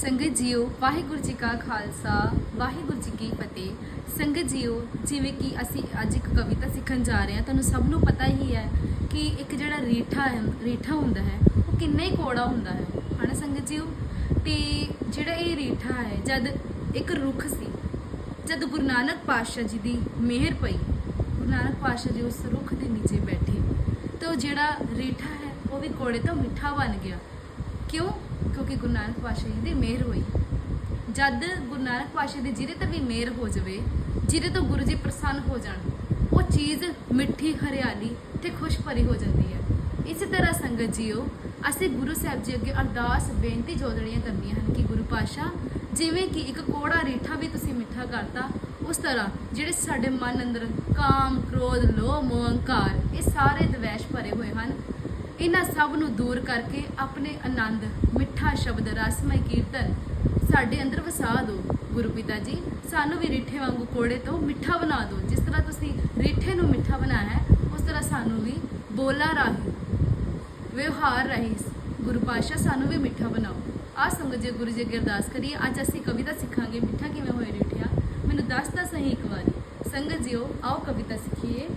ਸੰਗਤ ਜੀਓ, ਵਾਹਿਗੁਰੂ ਜੀ ਕਾ ਖਾਲਸਾ, ਵਾਹਿਗੁਰੂ ਜੀ ਕੀ ਫਤਿਹ। ਸੰਗਤ ਜੀਓ, ਜਿਵੇਂ ਕਿ ਅਸੀਂ ਅੱਜ ਇੱਕ ਕਵਿਤਾ ਸਿੱਖਣ ਜਾ ਰਹੇ ਹਾਂ, ਤੁਹਾਨੂੰ ਸਭ ਨੂੰ ਪਤਾ ਹੀ ਹੈ ਕਿ ਇੱਕ ਜਿਹੜਾ ਰੀਠਾ ਹੈ, ਰੀਠਾ ਹੁੰਦਾ ਹੈ, ਉਹ ਕਿੰਨਾ ਹੀ ਕੋੜਾ ਹੁੰਦਾ ਹੈ। ਹਨਾ ਸੰਗਤ ਜੀਓ? ਤੇ ਜਿਹੜਾ ਇਹ ਰੀਠਾ ਹੈ, ਜਦ ਇੱਕ ਰੁੱਖ ਸੀ, ਜਦ ਗੁਰੂ ਨਾਨਕ ਪਾਤਸ਼ਾਹ ਜੀ ਦੀ ਮਿਹਰ ਪਈ, ਗੁਰੂ ਨਾਨਕ ਪਾਤਸ਼ਾਹ ਜੀ ਉਸ ਰੁੱਖ ਦੇ ਨੀਚੇ ਬੈਠੇ, ਤੇ ਉਹ ਜਿਹੜਾ ਰੀਠਾ ਹੈ, ਉਹ ਵੀ ਕੋੜੇ ਤੋਂ ਮਿੱਠਾ ਬਣ ਗਿਆ। ਕਿਉਂ? ਕਿਉਂਕਿ ਗੁਰੂ ਨਾਨਕ ਪਾਤਸ਼ਾਹ ਜੀ ਦੀ ਮਿਹਰ ਹੋਈ। ਜਦ ਗੁਰੂ ਨਾਨਕ ਪਾਤਸ਼ਾਹ ਦੀ ਜਿਹਦੇ ਤੇ ਵੀ ਮਿਹਰ ਹੋ ਜਾਵੇ ਜਿਹਦੇ ਤੋਂ ਗੁਰੂ ਜੀ ਪ੍ਰਸੰਨ ਹੋ ਜਾਣ, ਉਹ ਚੀਜ਼ ਮਿੱਠੀ, ਹਰਿਆਲੀ ਤੇ ਖੁਸ਼ ਭਰੀ ਹੋ ਜਾਂਦੀ ਹੈ। ਇਸੇ ਤਰ੍ਹਾਂ ਸੰਗਤ ਜੀਓ, ਅਸੀਂ ਗੁਰੂ ਸਾਹਿਬ ਜੀ ਅੱਗੇ ਅਰਦਾਸ, ਬੇਨਤੀ ਜੋਦੜੀਆਂ ਕਰਨੀਆਂ ਹਨ ਕਿ ਗੁਰੂ ਪਾਤਸ਼ਾਹ, ਜਿਵੇਂ ਕਿ ਇੱਕ ਕੋੜਾ ਰੀਠਾ ਵੀ ਤੁਸੀਂ ਮਿੱਠਾ ਕਰਤਾ, ਉਸ ਤਰ੍ਹਾਂ ਜਿਹੜੇ ਸਾਡੇ ਮਨ ਅੰਦਰ ਕਾਮ, ਕ੍ਰੋਧ, ਲੋਭ, ਮੋਹ ਹੰਕਾਰ ਇਹ ਸਾਰੇ ਦਵੈਸ਼ ਭਰੇ ਹੋਏ ਹਨ ਇਹਨਾਂ ਸਭ ਨੂੰ ਦੂਰ ਕਰਕੇ ਆਪਣੇ ਆਨੰਦ, ਮਿੱਠਾ ਸ਼ਬਦ, ਰਸਮਈ ਕੀਰਤਨ ਸਾਡੇ ਅੰਦਰ ਵਸਾ ਦਿਓ। ਗੁਰੂ ਪਿਤਾ ਜੀ, ਸਾਨੂੰ ਵੀ ਰੀਠੇ ਵਾਂਗੂ ਕੋੜੇ ਤੋਂ ਮਿੱਠਾ ਬਣਾ ਦਿਓ। ਜਿਸ ਤਰ੍ਹਾਂ ਤੁਸੀਂ ਰੀਠੇ ਨੂੰ ਮਿੱਠਾ ਬਣਾਇਆ ਹੈ, ਉਸ ਤਰ੍ਹਾਂ ਸਾਨੂੰ ਵੀ ਬੋਲਾਂ ਰਾਹੀਂ, ਵਿਵਹਾਰ ਰਾਹੀਂ ਗੁਰੂ ਪਾਤਸ਼ਾਹ ਸਾਨੂੰ ਵੀ ਮਿੱਠਾ ਬਣਾਓ। ਆ ਸੰਗਤ ਜੀ ਗੁਰੂ ਜੀ ਅੱਗੇ ਅਰਦਾਸ ਕਰੀਏ, ਅੱਜ ਅਸੀਂ ਕਵਿਤਾ ਸਿੱਖਾਂਗੇ, ਮਿੱਠਾ ਕਿਵੇਂ ਹੋਏ ਰੀਠਿਆ? ਮੈਨੂੰ ਦੱਸ ਤਾਂ ਸਹੀ ਇੱਕ ਵਾਰੀ। ਸੰਗਤ ਜੀਓ, ਆਓ ਕਵਿਤਾ ਸਿੱਖੀਏ।